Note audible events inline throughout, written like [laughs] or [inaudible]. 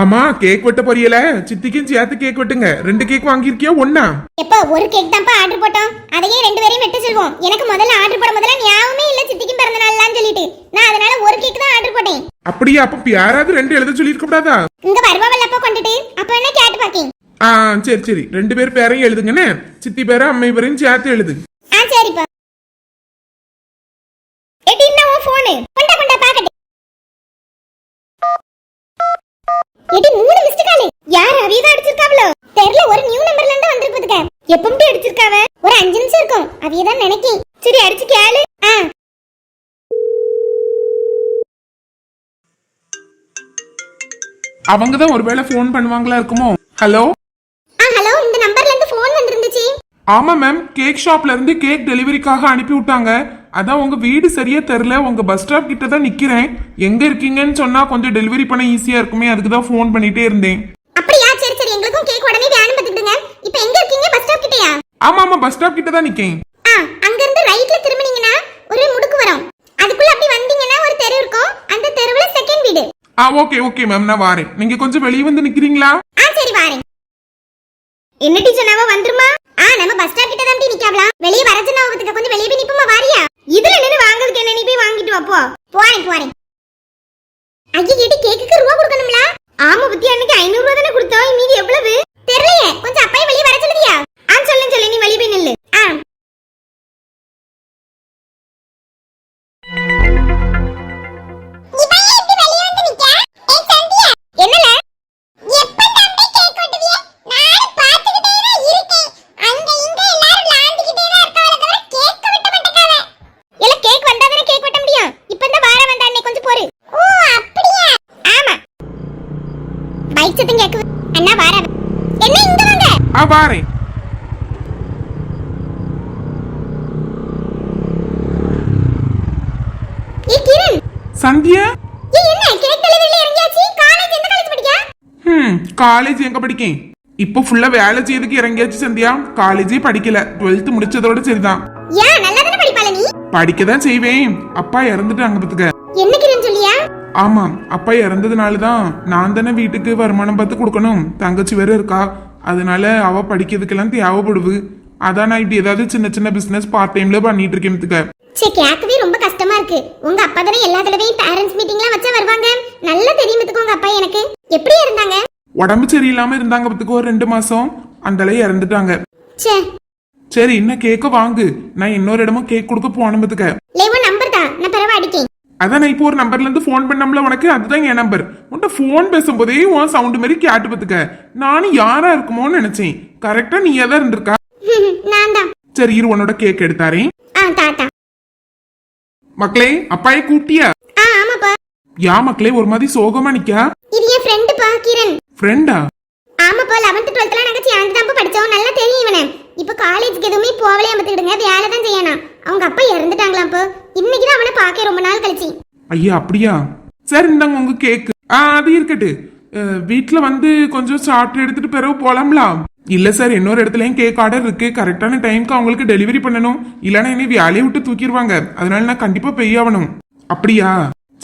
ஆமா கேக் வெட்ட போறியல? சித்திக்கும் சேர்த்து கேக் வெட்டுங்க. ரெண்டு கேக் வாங்கியிருக்கியா ஒண்ணா? எப்ப ஒரு கேக் தான்ப்பா ஆர்டர் போட்டோம். அதையே ரெண்டு பேரையும் வெட்ட சொல்வோம். எனக்கு முதல்ல ஆர்டர் போட முதல்ல ஞாபகமே இல்ல சித்திக்கும் பிறந்த நாள்லான்னு சொல்லிட்டு. நான் அதனால ஒரு கேக் தான் ஆர்டர் போட்டேன். அப்படியா? அப்ப யாராவது ரெண்டு எழுத சொல்லியிருக்க கூடாதா? இங்க வருவாவல்ல அப்ப கொண்டுட்டு. அப்ப என்ன கேட்டு பாக்கேன்? ஆ சரி சரி. ரெண்டு பேர் பேரையும் எழுதுங்கண்ணே. சித்தி பேரும் அம்மை பேரையும் சேர்த்து எழுது ஆ சரிப்பா எடி என்ன உன் போனு கொண்டா கொண்டா பாக்கட்டு எடி மூணு மிஸ்டு கால் யார் அவியதா அடிச்சிருக்காவளோ? தெரியல ஒரு நியூ நம்பர்ல இருந்து வந்திருப்பதுக்க எப்பவும் அடிச்சிருக்காவ ஒரு அஞ்சு நிமிஷம் இருக்கும். அவியதான் நினைக்கேன். சரி அடிச்சு கேளு. ஆ. அவங்க தான் ஒருவேளை ஃபோன் பண்ணுவாங்களா இருக்குமோ? ஹலோ ஆ ஹலோ இந்த நம்பர்ல இருந்து ஃபோன் வந்திருந்துச்சு. ஆமா மேம் கேக் ஷாப்ல இருந்து கேக் டெலிவரிக்காக அனுப்பி விட்டாங்க. அதான் உங்க வீடு சரியா தெரியல. உங்க பஸ் ஸ்டாப் கிட்ட தான் நிக்கிறேன். எங்க இருக்கீங்கன்னு சொன்னா கொஞ்சம் டெலிவரி பண்ண ஈஸியா இருக்குமே. அதுக்கு தான் ஃபோன் பண்ணிட்டே இருந்தேன். அப்படியா? சரி சரி. எங்களுக்கும் கேக் உடனே வேணும் பார்த்துக்கிடுங்க. இப்போ எங்க இருக்கீங்க? பஸ் ஸ்டாப் கிட்டயா? ஆமா ஆமா. பஸ் ஸ்டாப் கிட்ட தான் நிக்கேன். ஆ அங்க இருந்து ரைட்ல திரும்பினீங்கன்னா ஒரு முடுக்கு வரும். அதுக்குள்ள அப்படி வந்தீங்கன்னா ஒரு தெரு இருக்கும். அந்த தெருவுல செகண்ட் வீடு. ஆ ஓகே ஓகே மேம் நான் வாரேன். நீங்க கொஞ்சம் வெளியே வந்து நிக்கிறீங்களா? ஆ சரி வாரேன். என்ன டீச்சர் நாம வந்துருமா? ஆ நம்ம பஸ் ஸ்டாப் கிட்ட தான் நிக்கலாம் என்ன இங்க வாங்க? ஆ வாரேன் ஏ கிரண். சந்தியா? ஏ என்ன? கேக் டெலிவரியில இறங்கியாச்சு? காலேஜ் எந்த காலேஜ் படிக்க? ம் காலேஜ் எங்க படிக்கேன்? இப்போ ஃபுல்லா வேலை செய்யறதுக்கு இறங்கியாச்சு சந்தியா. காலேஜே படிக்கல. டுவெல்த் முடிச்சதோட சரிதான். ஏன் நல்லா தானே படிப்பால நீ? படிக்க தான் செய்வேன். அப்பா இறந்துட்டாங்க பத்துக்க. என்ன கிரண்? சொல்லியா ஆமா அப்பா இறந்ததுனால தான் நான் தானே வீட்டுக்கு வருமானம் பார்த்து கொடுக்கணும். தங்கச்சி வேற இருக்கா? அதனால அவ படிக்கிறதுக்கெல்லாம் தேவைப்படுது. அதான் நான் இப்படி ஏதாவது சின்ன சின்ன பிசினஸ் பார்ட் டைம்ல பண்ணிட்டு இருக்கேன். சே கேட்கவே ரொம்ப கஷ்டமா இருக்கு. உங்க அப்பா தானே எல்லா தடவையும் பேரண்ட்ஸ் மீட்டிங்லாம் வச்சா வருவாங்க? நல்லா தெரியுமத்துக்கு உங்க அப்பா எனக்கு. எப்படி இருந்தாங்க உடம்பு சரியில்லாம இருந்தாங்க பத்துக்கு ஒரு ரெண்டு மாசம். அந்தளவு இறந்துட்டாங்க. சே சரி இன்னும் கேக்க வாங்கு. நான் இன்னொரு இடமும் கேக் கொடுக்க போன பத்துக்க. லேவோ நம்பர் தான் நான் அடிக்கேன். அதான் இப்போ ஒரு நம்பர்ல இருந்து ஃபோன் பண்ணோம்ல உனக்கு? அதுதான் என் நம்பர் உன்ட்ட ஃபோன் பேசும்போதே உன் சவுண்ட் மாதிரி கேட்டு பத்துக்க. நானும் யாரா இருக்குமோன்னு நினைச்சேன். கரெக்டா நீ தான் இருந்திருக்கா? [laughs] சரி இரு உன்னோட கேக் எடுத்தாரேன். மக்களே அப்பாயை ஆமாப்பா. யா மக்களே ஒரு மாதிரி சோகமா நிக்கா இது என் ஃப்ரெண்டுப்பா கிரண். ஃப்ரெண்டா ஆமாப்பா லெவன்த் டுவெல்த்லாம் நாங்க சேர்ந்து தான் படிச்சோம். நல்லா தெரியும் இவனை. இப்போ காலேஜுக்கு எதுவுமே போகலையா பார்த்துக்கிடுங்க வேலை தான் செய்யணும். அவங்க அப்பா இறந்துட்டாங்களாம் இப்போ இன்னைக்கு பார்க்க ரொம்ப நாள் கழிச்சு. ஐயா அப்படியா? சரி இந்தாங்க உங்க கேக்கு ஆ அது இருக்கட்டு. வீட்ல வந்து கொஞ்சம் சாப்பிட்டு எடுத்துட்டு பிறகு போலாம்ல இல்ல சார் இன்னொரு இடத்துலயும் கேக் ஆர்டர் இருக்கு. கரெக்டான டைம்க்கு அவங்களுக்கு டெலிவரி பண்ணணும். இல்லைன்னா என்னை வேலையை விட்டு தூக்கிடுவாங்க. அதனால நான் கண்டிப்பா பெய்யாவணும் அப்படியா?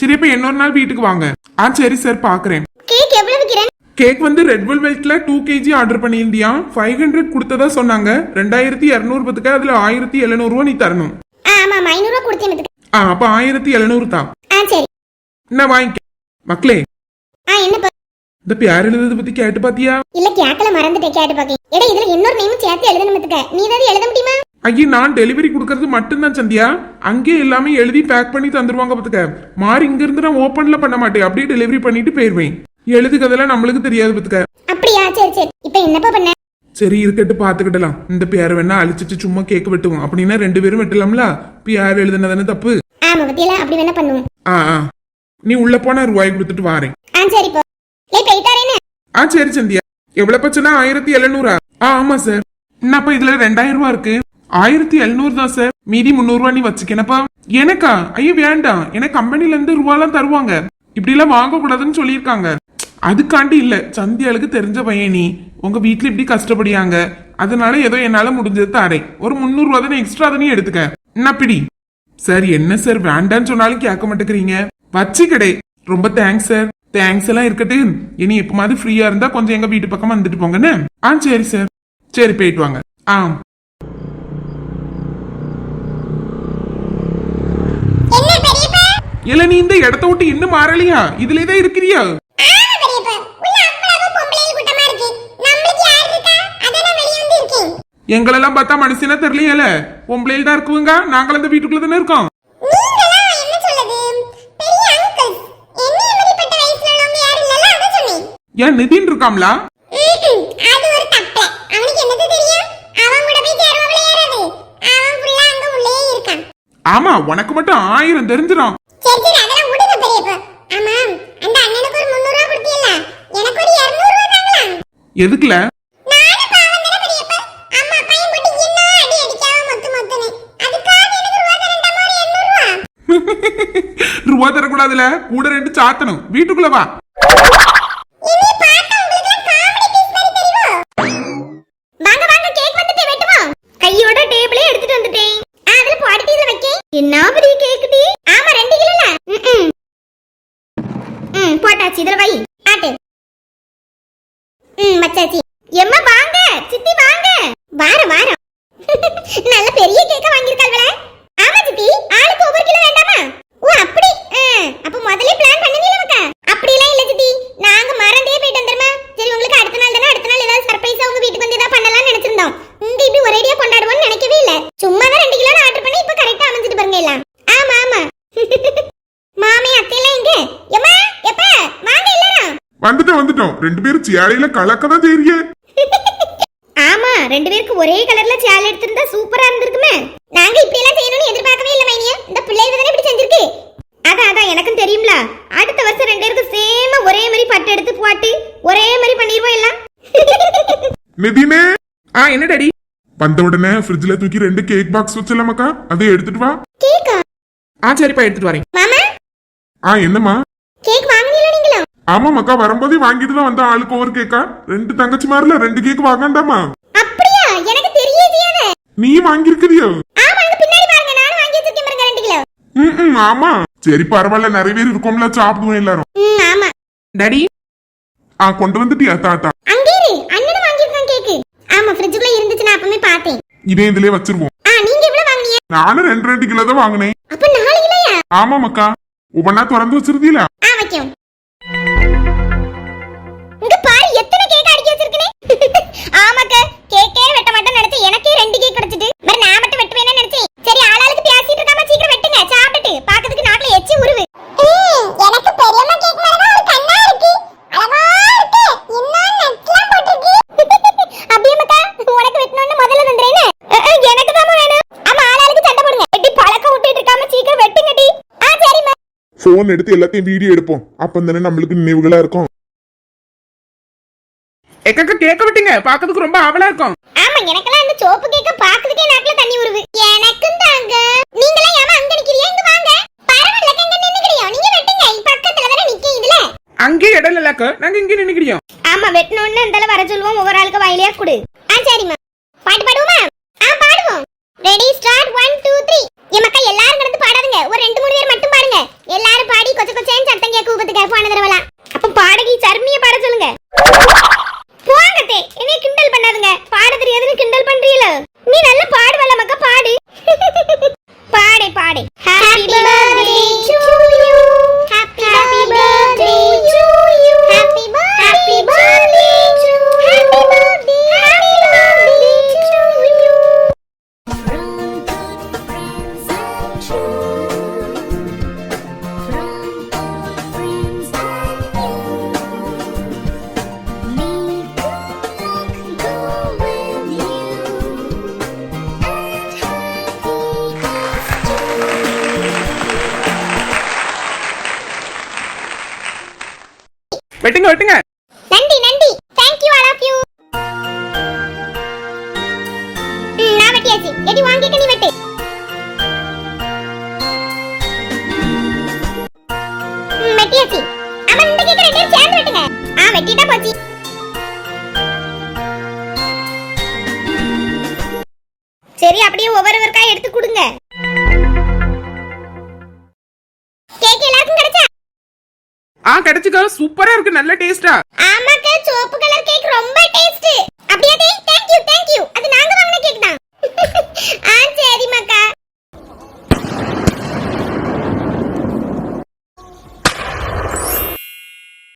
சரி இப்ப இன்னொரு நாள் வீட்டுக்கு வாங்க. ஆ சரி சார் பாக்குறேன். கேக் எவ்வளவு கேக் வந்து ரெட் வெல்வெட்ல டூ கேஜி ஆர்டர் பண்ணியிருந்தியா? ஃபைவ் ஹண்ட்ரட் கொடுத்ததா சொன்னாங்க. ரெண்டாயிரத்தி இரநூறு பத்துக்கு அதுல ஆயிரத்தி எழுநூறுவா நீ தரணும். ஆமா கொடுத்தேன் பார்த்துக்க ஆ அப்ப ஆயிரத்தி எழுநூறு தான் என்ன வாங்கிக்க மக்களே இந்த பேர் எழுதுறத பத்தி கேட்டு பாத்தியா இல்ல கேட்கல மறந்துட்டேன் கேட்டு பாக்கேன் எடா இதுல இன்னொரு நேமும் சேர்த்து நீ ஏதாவது எழுத முடியுமா ஐயா நான் டெலிவரி கொடுக்கறது மட்டும்தான் சந்தியா அங்கேயே எல்லாமே எழுதி பேக் பண்ணி தந்துருவாங்க பாத்துக்க மாறி இங்க இருந்து நான் ஓப்பன்ல பண்ண மாட்டேன் அப்படியே டெலிவரி பண்ணிட்டு போயிருவேன் எழுதுக்கதெல்லாம் நம்மளுக்கு தெரியாது பாத்துக்க அப்படியா சரி சரி இப்போ என்னப்பா பண்ண சரி இருக்கட்டு பாத்துக்கிடலாம் இந்த பேரை வேணா அழிச்சிட்டு சும்மா கேக் வெட்டுவோம். அப்படின்னா ரெண்டு பேரும் வெட்டலாம்ல? பேர் எழுதுனதானே தப்பு? ஆமா பத்தியெல்லாம் அப்படி வேணா பண்ணுவோம். ஆ ஆ. நீ உள்ள போனா ரூபாய் கொடுத்துட்டு வாரேன். ஆ சரி சந்தியா. எவ்வளவு பச்சுனா ஆயிரத்தி எழுநூறா? ஆ ஆமா சார் என்னப்பா இதுல ரெண்டாயிரம் ரூபா இருக்கு. ஆயிரத்தி எழுநூறு தான் சார் மீதி முந்நூறு ரூபா நீ வச்சுக்கனப்பா. எனக்கா? ஐயோ வேண்டாம். எனக்கு கம்பெனில இருந்து ரூபாலாம் தருவாங்க. இப்படி எல்லாம் வாங்க கூடாதுன்னு சொல்லியிருக்காங்க. அதுக்காண்டி இல்ல. சந்தியாளுக்கு தெரிஞ்ச பையன் நீ. உங்க வீட்ல இப்படி கஷ்டப்படியாங்க. அதனால ஏதோ என்னால முடிஞ்சது தரேன். ஒரு முந்நூறு ரூபா தானே எக்ஸ்ட்ரா தானே எடுத்துக்க. என்ன பிடி? சார் என்ன சார் வேண்டான்னு சொன்னாலும் கேட்க மாட்டேங்கிறீங்க. வச்சு கடை ரொம்ப தேங்க்ஸ் சார். தேங்க்ஸ் எல்லாம் இருக்கட்டு இனி எப்பமாவது ஃப்ரீயா இருந்தா கொஞ்சம் எங்க வீட்டு பக்கம் வந்துட்டு போங்கன்னு ஆ சரி சார். சரி போயிட்டு வாங்க. ஆ. இல்ல நீ இந்த இடத்த விட்டு இன்னும் மாறலையா? இதுலயே தான் இருக்கிறியா? எங்களெல்லாம் பார்த்தா மனுஷனா தெரியலையல? பொம்பளையில் தான் இருக்குவங்க? நாங்களும் இந்த வீட்டுக்குள்ள தானே இருக்கோம் நீங்கலாம் என்ன சொல்லுது பெரிய அங்கிள்ஸ் என்ன மாதிரிப்பட்ட வயசுல உள்ளவங்க கூடாதுல? கூட ரெண்டு சாத்தணும். வீட்டுக்குள்ள வா. என்ன பெரிய கேக் டி ஆமா ரெண்டு கிலோல ம் ம் போட்டாச்சு இதுல வை ஆட்டு ம் வச்சாச்சு எம்மா வாங்க சித்தி வாங்க வாரம் வாரம் நல்ல பெரிய கேக்க வாங்கியிருக்காள்வல ஆமா சித்தி ஆளுக்கு ஒவ்வொரு கிலோ வேண்டாமா ஓ அப்படி ஆ, அப்ப முதல்ல பிளான் பண்ணுவீல மக்கா அப்படிலாம் இல்ல சித்தி நாங்க மறந்தே போயிட்டோம் தெரியுமா சரி உங்களுக்கு அடுத்த நாள் தானே அடுத்த நாள் ஏதாவது சர்ப்ரைஸா உங்க வீட்டுக்கு வந்து ஏதாவது பண்ணலாம்னு நினைச்சிருந்தோம் இங்க இப்படி ஒரேடியா கொண்டாடுவோம்னு நினைக்கவே இல்ல சும்மா தான் ரெண்டு கிலோ ஆர்டர் பண்ணி இப்ப கரெக்டா அமைஞ்சிட்டு பாருங்க எல்லாம் ஆமா ஆமா மாமி அத்தையெல்லாம் எங்க எம்மா எப்ப வாங்க எல்லாரும் வந்துட்டோம் வந்துட்டோம் ரெண்டு பேரும் சேலையில கலக்க தான் தெரிய. ஆமா ரெண்டு பேருக்கு ஒரே கலர்ல சேலை எடுத்திருந்தா சூப்பரா இருந்திருக்குமே. நாங்க இப்படி எல்லாம் செய்யணும்னு எதிர்பார்க்கவே இல்ல மைனியா. இந்த பிள்ளைங்க தானே இப்படி செஞ்சிருக்கு? அதான் அதான் எனக்கும் தெரியும்ல. அடுத்த வருஷம் ரெண்டு பேருக்கும் சேமா ஒரே மாதிரி பட்டு எடுத்து போட்டு ஒரே மாதிரி பண்ணிடுவோம் எல்லாம். நிதினே. ஆ என்ன டாடி? வந்த உடனே ஃப்ரிட்ஜ்ல தூக்கி ரெண்டு கேக் பாக்ஸ் வச்சலாமக்கா அதை எடுத்துட்டு வா. கேக்கா ஆ? சரிப்பா எடுத்துட்டு வரேன். மாமா? ஆ என்னம்மா? கேக் வாங்குனீங்களா நீங்களும் ஆமாமாக்கா வரும்போதே வாங்கிட்டு தான் வந்த ஆளுக்கு ஒவ்வொரு கேக்கா ரெண்டு தங்கச்சி மாதிரில ரெண்டு கேக் வாங்கண்டாமா அப்படியா? எனக்கு தெரியாத நீ வாங்கியிருக்கிறியோ? ஆமா அங்க பின்னாடி பாருங்க. நானும் வாங்கி வச்சிருக்கேன் பாருங்க ரெண்டு கிலோ. ம் ம், ஆமா. சரி பரவாயில்ல. நிறைய பேர் இருக்கோம்ல சாப்பிடுவோம் எல்லாரும். ம் ஆமா. டாடி. ஆ கொண்டு வந்துட்டியா தாத்தா? அங்கே இரு. அண்ணனும் வாங்கியிருக்கான் கேக்கு ஆமா ஃப்ரிட்ஜுக்குள்ள இருந்துச்சு நான் அப்பவே பார்த்தேன். இதே இதுலயே வச்சிருவோம். ஆ நீங்க எவ்வளவு வாங்குனீங்க? நானும் ரெண்டு ரெண்டு கிலோ தான் வாங்கினேன். அப்ப நாலு கிலோயா? ஆமாமாக்கா ஒவ்வொன்னா திறந்து வச்சிருந்தீல ஆ வைக்கும் எனக்கே ரெண்டு கேக் கிடைச்சிட்டு வேற நான் மட்டும் வெட்டுவேன்னு நினைச்சேன் சரி ஆளாளுக்கு பேசிட்டு இருக்காம சீக்கிரம் வெட்டுங்க சாப்பிட்டுட்டு. பாக்கிறதுக்கு நாக்குல எச்சி உருவு. எனக்கு பெரியம்மா கேக் மேல ஒரு கண்ணா இருக்கு. அழகா இருக்கு. இன்னும் நெட்லாம் போட்டுருக்கு. [laughs] அப்படியே மக்கா உனக்கு வெட்டணும்னு முதல்ல தந்துறேனே எனக்கு தான் வேணும். ஆமா ஆளாளுக்கு சண்டை போடுங்க. வெட்டி பழக்க விட்டுட்டு இருக்காம சீக்கிரம் வெட்டுங்கடி. ஆ சரிம்மா. போன் எடுத்து எல்லாத்தையும் வீடியோ எடுப்போம். அப்ப தானே நம்மளுக்கு நினைவுகளா இருக்கும். எக்கக்க கேட்க விட்டீங்க. பாக்கிறதுக்கு ரொம்ப ஆவலா இருக்கும். ஆமா எனக்கெல்லாம் இந்த சோப்பு கேக்க பாக்குறதுக்கே நாக்குல தண்ணி வருது எனக்கும் தாங்க. நீங்களாம் ஏமா அங்க நிக்கிறீங்க? இங்க வாங்க. பரவாயில்ல இங்க நின்னுக்கிறியோ? நீங்க வெட்டுங்க. பக்கத்துல தானே நிக்க இதுல. அங்கே இடம் இல்லக்கா நாங்க இங்கே நினைக்கிறோம் ஆமா வெட்டணும்னு அந்த வர சொல்லுவோம். ஒவ்வொரு ஆளுக்கு வாயிலையா கொடு. வெட்டியாச்சு எடி வாங்கிக்க நீ வெட்டு. வெட்டியாச்சு. ஆமா இந்த கேக்க ரெண்டு சேர்ந்து வெட்டுங்க. ஆ வெட்டிட்டா போச்சு. சரி அப்படியே ஒவ்வொருவருக்கா எடுத்து கொடுங்க. ஆ கிடைச்சுக்கா. சூப்பரா இருக்கு. நல்ல டேஸ்டா ஆமாக்கா சோப்பு கலர் கேக் ரொம்ப டேஸ்ட் அப்படியே ஆன்சர்